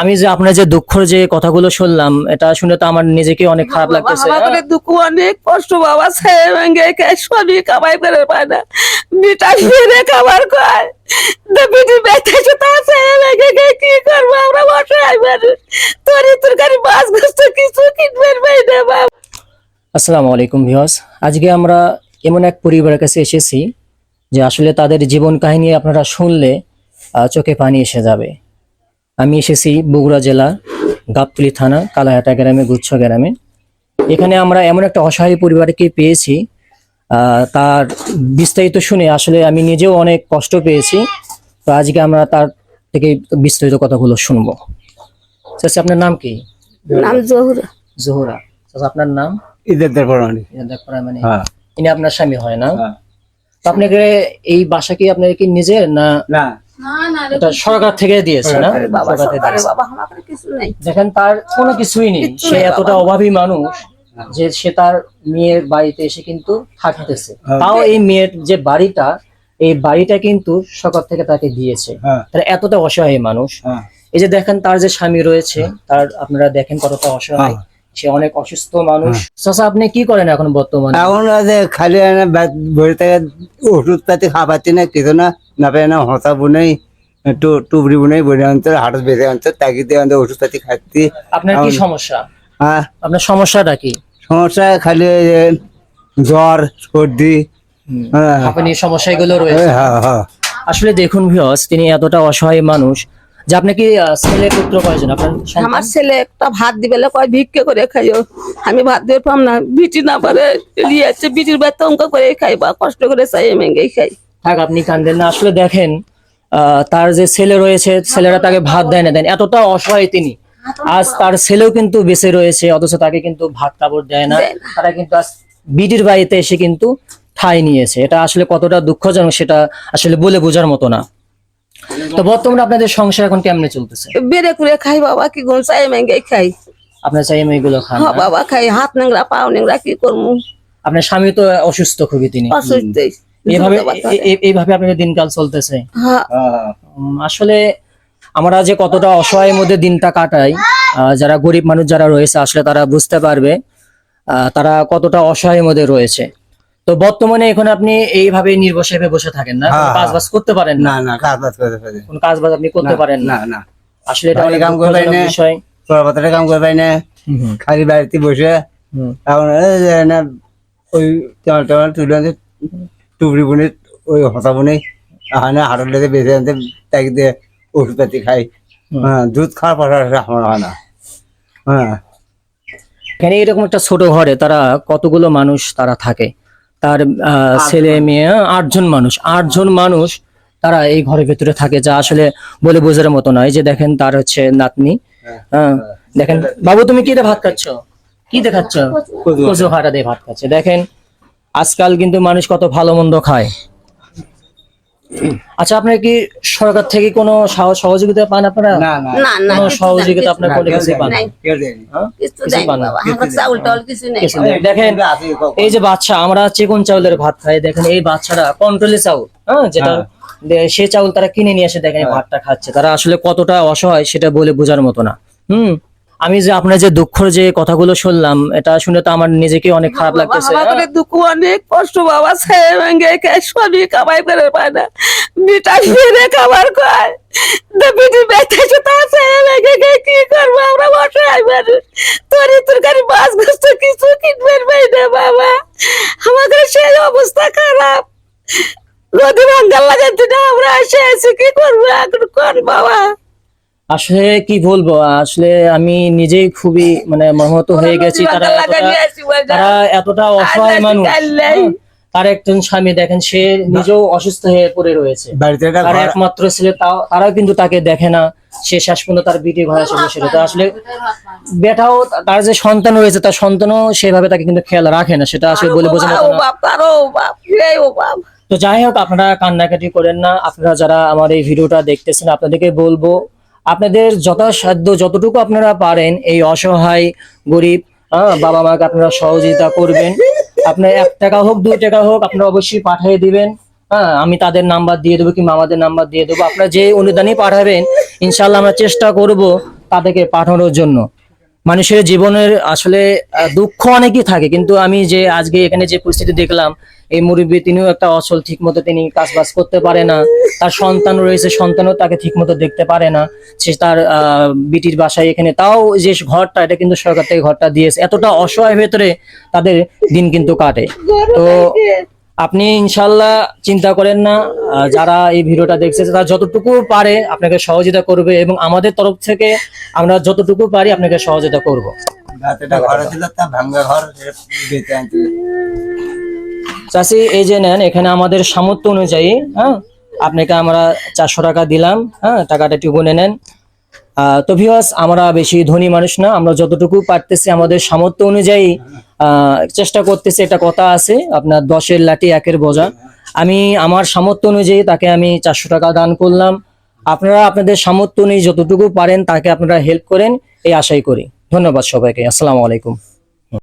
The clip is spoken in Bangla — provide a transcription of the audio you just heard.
আমি যে আপনার যে দুঃখর যে কথাগুলো শুনলাম এটা শুনে তো আমার নিজেকে অনেক খারাপ লাগতেছে। বাবা দুঃখ অনেক কষ্ট বাবা ছেলে ভেঙে সবই কামাই করে পায় না। মিটা ফিরে খাবার খায়। বিটি বেঁচেছে তা ছেলে ভেঙে কি করব? আমরা বসাই মানুষ তরি তরকারি মাছ গোস্ত কিছু কিনবে না বাবা। আসসালামু আলাইকুম ভিউয়ার্স। আজকে আমরা এমন এক পরিবারের কাছে এসেছি যে আসলে তাদের জীবন কাহিনী আপনারা শুনলে চোখে পানি এসে যাবে। আমি এসেছি বগুড়া জেলা গাবতলি থানা কালাহাটা গ্রামে গুচ্ছ গ্রামে। এখানে আমরা এমন একটা অসহায় পরিবারকে পেয়েছি আহ, তার বিস্তারিত শুনে আসলে আমি নিজেও অনেক কষ্ট পেয়েছি। তো আজকে আমরা তার থেকে বিস্তারিত কথাগুলো শুনব। চাচা আপনার নাম কি? নাম জহুরা। জোহরা। চাচা আপনার নাম? মানে হ্যাঁ। ইনি আপনার স্বামী হয় না? হ্যাঁ। তো আপনাকে এই বাসা কি আপনার কি নিজের না না এটা সরকার থেকে দিয়েছে না? বাবা সরকার থেকে সরকারে দিয়েছে। বাবা আমার কিছু নেই। দেখেন তার কোনো কিছুই নেই। সে এতটা অভাবী মানুষ যে সে তার মেয়ের বাড়িতে এসে কিন্তু থাকতেছে। হ্যাঁ। তাও এই মেয়ের যে বাড়িটা এই বাড়িটা কিন্তু সরকার থেকে তাকে দিয়েছে। হ্যাঁ। তারা এতটা অসহায় মানুষ। হ্যাঁ। এই যে দেখেন তার যে স্বামী রয়েছে তার আপনারা দেখেন কতটা অসহায়। হ্যাঁ। সে অনেক অসুস্থ মানুষ। চাচা আপনি কি করেন এখন বর্তমানে? এখন যে খালি বসে থেকে ওষুধ পাতি খাওয়াচ্ছি না কিছু না না পেয়ে না হতা বুনেই টুবরি বুনেই বনে আনতে হাট বেঁধে আনতে তাকি দিয়ে আনতে ওষুধ পাতি খাচ্ছি। আপনার কি সমস্যা? হ্যাঁ। আপনার সমস্যাটা কি? সমস্যা খালি জ্বর সর্দি হ্যাঁ। আপনি সমস্যাগুলো রয়েছে হ্যাঁ হ্যাঁ। আসলে দেখুন ভিউয়ার্স তিনি এতটা অসহায় মানুষ যে আপনি কি ছেলে পুত্র কয়জন? আপনার আমার ছেলে একটা ভাত দিবেলে কয় ভিক্ষে করে খাইও। আমি ভাত দিয়ে পাম না বিটি না পারে লিয়েছে বিটির বেত অঙ্ক করে খাই বা কষ্ট করে চাই মেঙ্গেই খাই। থাক আপনি কান্দেন না। আসলে দেখেন আহ, তার যে ছেলে রয়েছে ছেলেরা তাকে ভাত দেয় না দেন। এতটা অসহায় তিনি। আজ তার ছেলেও কিন্তু বেঁচে রয়েছে অথচ তাকে কিন্তু ভাত কাপড় দেয় না। দেয় না। তারা কিন্তু আজ বিটির বাড়িতে এসে কিন্তু ঠাই নিয়েছে। এটা আসলে কতটা দুঃখজনক সেটা আসলে বলে বোঝার মতো না। তো বর্তমানে আপনাদের সংসার এখন কেমনে চলতেছে? বেড়ে করে খাই বাবা কি গুণ চাই মেঙ্গেই খাই। আপনার চাই মেয়েগুলো খান হ্যাঁ বাবা খাই হাত নেংরা পাও নেংরা কি করব? আপনার স্বামী তো অসুস্থ খুবই তিনি। অসুস্থ এইভাবে এইভাবে আপনাদের দিনকাল চলতেছে? হ্যাঁ। আসলে আমরা যে কতটা অসহায়ের মধ্যে দিনটা কাটাই যারা গরিব মানুষ যারা রয়েছে আসলে তারা বুঝতে পারবে আহ, তারা কতটা অসহায়ের মধ্যে রয়েছে। তো বর্তমানে এখন আপনি এইভাবে নির্বসে বসে থাকেন না? হ্যাঁ, কাজ বাজ করতে পারেন না? না না কাজ বাজ করে ফেলে কোন কাজ বাজ আপনি করতে পারেন না? না না। আসলে এটা অনেক কাম করবেন দুঃখজনক না। বিষয়। পড়াপাতারে কাম করবে না। হুম, হুম, খালি বাড়িতে বসে। এখন না ওই চাল টাল তুলে আনতে টুবড়ি বুনে ওই হতা বুনে আহানে হাটের লেগে বেঁচে আনতে তাকে দিয়ে ওষুধ পাতি খাই। হ্যাঁ দুধ খাওয়ার পাশাপাশি আমার হয় না। হ্যাঁ। এখানে এরকম একটা ছোট ঘরে তারা কতগুলো মানুষ তারা থাকে? তার ছেলে মেয়ে আটজন মানুষ। আটজন মানুষ তারা এই ঘরের ভেতরে থাকে যা আসলে বলে বোঝার মতো নয়। যে দেখেন তার হচ্ছে নাতনি। হ্যাঁ দেখেন বাবু তুমি কি ভাত খাচ্ছ? কি দেখাচ্ছ। কচু হাটা দিয়ে ভাত খাচ্ছে। দেখেন আজকাল কিন্তু মানুষ কত ভালো মন্দ খায়। আচ্ছা আপনার কি সরকার থেকে কোনো সহ- সহযোগিতা পান আপনারা না না সহযোগিতা আপনার কোনো কাছে পান। হ্যাঁ? কিছু কিছু দেয় পান না। বাবা আমার চাউল টাউল কিছু নেই কিছু নেই। দেখেন এই যে বাচ্চা আমরা চিকন চাউলের ভাত খাই দেখেন এই বাচ্চারা কন্ট্রোলে চাউল হ্যাঁ যেটা হ্যাঁ। সে চাউল তারা কিনে নিয়ে আসে দেখেন ভাতটা খাচ্ছে তারা আসলে কতটা অসহায় সেটা বলে বোঝার মতো না হুম আমি যে আপনার যে দুঃখর যে কথাগুলো শুনলাম এটা শুনে তো আমার নিজেকে অনেক খারাপ লাগতেছে। করে দুঃখ অনেক কষ্ট বাবা ছেলে ভেঙে খায় সবই কামাই করে পায় না। মিটা ফিরে খাবার খায়। বিটি বেঁচেছে তা ছেলে ভেঙে কি করব? আমরা বসাই মানুষ তরি তরকারি মাছ গোস্ত কিছু কিনবে পাই না বাবা। আমাদের সেই অবস্থা খারাপ। নদী ভাঙ্গাল লাগাতে না আমরা এসে আছি কি করব এখন? কর বাবা? আসলে কি বলব আসলে আমি নিজেই খুবই মানে মহত হয়ে গেছি। তারা। তারা এতটা অসহায় মানুষ। হ্যাঁ, তার একজন স্বামী দেখেন সে নিজেও অসুস্থ হয়ে পড়ে রয়েছে। তার একমাত্র ছেলে তাও তারাও কিন্তু তাকে দেখে না। সে শেষ পর্যন্ত তার বিটি ঘরে এসে বসে তো আসলে বেটাও তার যে সন্তান রয়েছে তার সন্তানও সেভাবে তাকে কিন্তু খেয়াল রাখে না। সেটা আসলে বলে বোঝানো তো যাই হোক আপনারা কান্নাকাটি করেন না। আপনারা যারা আমার এই ভিডিওটা দেখতেছেন আপনাদেরকে বলব আপনাদের যথাসাধ্য যতটুকু আপনারা পারেন এই অসহায় গরিব হ্যাঁ, বাবা মাকে আপনারা সহযোগিতা করবেন। আপনার এক টাকা হোক দুই টাকা হোক আপনারা অবশ্যই পাঠিয়ে দিবেন। হ্যাঁ আমি তাদের নাম্বার দিয়ে দেবো কিংবা আমাদের নাম্বার দিয়ে দেবো। আপনারা যে অনুদানই পাঠাবেন ইনশাল্লাহ আমরা চেষ্টা করব তাদেরকে পাঠানোর জন্য। মানুষের জীবনের আসলে দুঃখ অনেকই থাকে। কিন্তু আমি যে আজকে এখানে যে পরিস্থিতি দেখলাম এই মুরব্বী তিনিও একটা অচল ঠিক মতো তিনি কাজ বাজ করতে পারে না। তার সন্তান রয়েছে, সন্তানও তাকে ঠিক মতো দেখতে পারে না। সে তার বিটির বাসায় এখানে, তাও যে ঘরটা, এটা কিন্তু সরকার থেকে ঘরটা দিয়েছে। এতটা অসহায় ভেতরে তাদের দিন কিন্তু কাটে। তো আপনি ইনশাল্লাহ চিন্তা করেন না যারা এই ভিডিওটা দেখছে, তারা যতটুকু পারে আপনাকে সহযোগিতা করবে এবং আমাদের তরফ থেকে আমরা যতটুকু পারি আপনাকে সহযোগিতা করব। ঘর ছিল, তা ভাঙ্গা ঘর চাষি এই যে নেন, এখানে আমাদের সামর্থ্য অনুযায়ী হ্যাঁ আপনাকে আমরা চারশো টাকা দিলাম হ্যাঁ টাকাটা একটু গুনে নেন। তো ভিওয়াস আমরা বেশি ধনী মানুষ না, আমরা যতটুকু পারতেছি আমাদের সামর্থ্য অনুযায়ী চেষ্টা করতেছি একটা কথা আছে, আপনার দশের লাঠি, একের বোঝা। আমি আমার সামর্থ্য অনুযায়ী তাকে আমি চারশো টাকা দান করলাম। আপনারা আপনাদের সামর্থ্য অনুযায়ী যতটুকু পারেন, তাকে আপনারা হেল্প করেন, এই আশাই করি। ধন্যবাদ সবাইকে, আসসালামু আলাইকুম।